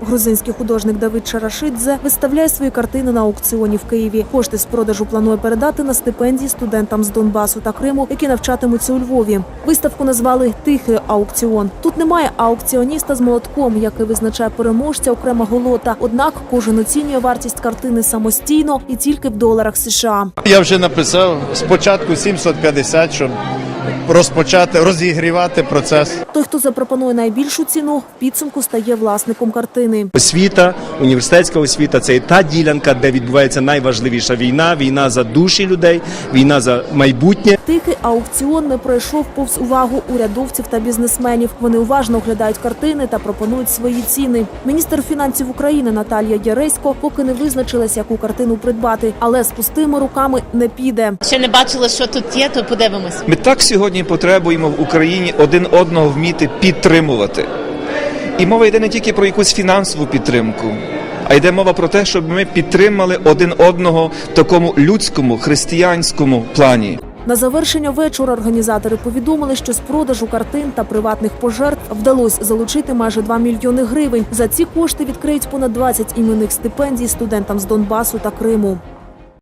Грузинський художник Давид Шарашидзе виставляє свої картини на аукціоні в Києві. Кошти з продажу планує передати на стипендії студентам з Донбасу та Криму, які навчатимуться у Львові. Виставку назвали Тихий аукціон. Тут немає аукціоніста з молотком, який визначає переможця окремого лота. Однак кожен оцінює вартість картини самостійно і тільки в доларах США. Я вже написав спочатку 750, щоб розпочати розігрівати процес. Той, хто запропонує найбільшу ціну, в підсумку стає власником картини. Освіта, університетська освіта це та ділянка, де відбувається найважливіша війна. Війна за душі людей, війна за майбутнє. Тихий аукціон не пройшов повз увагу урядовців та бізнесменів. Вони уважно оглядають картини та пропонують свої ціни. Міністр фінансів України Наталія Яресько поки не визначилась, яку картину придбати, але з пустими руками не піде. Ще не бачила, що тут є, то подивимось. Ми так сьогодні потребуємо в Україні один одного вміти підтримувати. І мова йде не тільки про якусь фінансову підтримку, а йде мова про те, щоб ми підтримали один одного в такому людському, християнському плані. На завершення вечора організатори повідомили, що з продажу картин та приватних пожертв вдалося залучити майже 2 мільйони гривень. За ці кошти відкриють понад 20 іменних стипендій студентам з Донбасу та Криму.